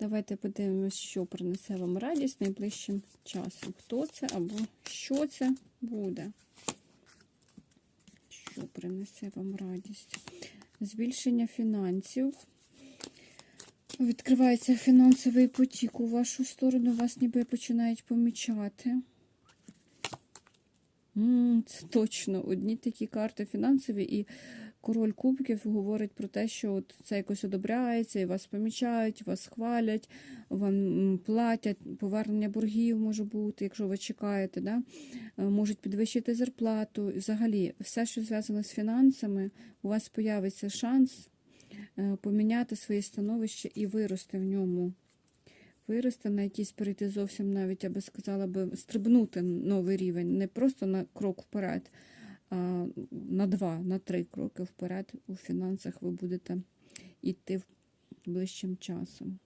Давайте подивимось, що принесе вам радість найближчим часом. Хто це або що це буде? Що принесе вам радість? Збільшення фінансів. Відкривається фінансовий потік у вашу сторону, вас ніби починають помічати. Це точно одні такі карти фінансові, і король кубків говорить про те, що от це якось одобряється, і вас помічають, вас хвалять, вам платять, повернення боргів може бути, якщо ви чекаєте, да? Е, можуть підвищити зарплату. Взагалі, все, що зв'язано з фінансами, у вас появиться шанс е, поміняти своє становище і вирости в ньому. Вирости на якийсь перейти зовсім навіть, я би сказала, би, стрибнути новий рівень, не просто на крок вперед, а на два, на три кроки вперед у фінансах ви будете йти ближчим часом.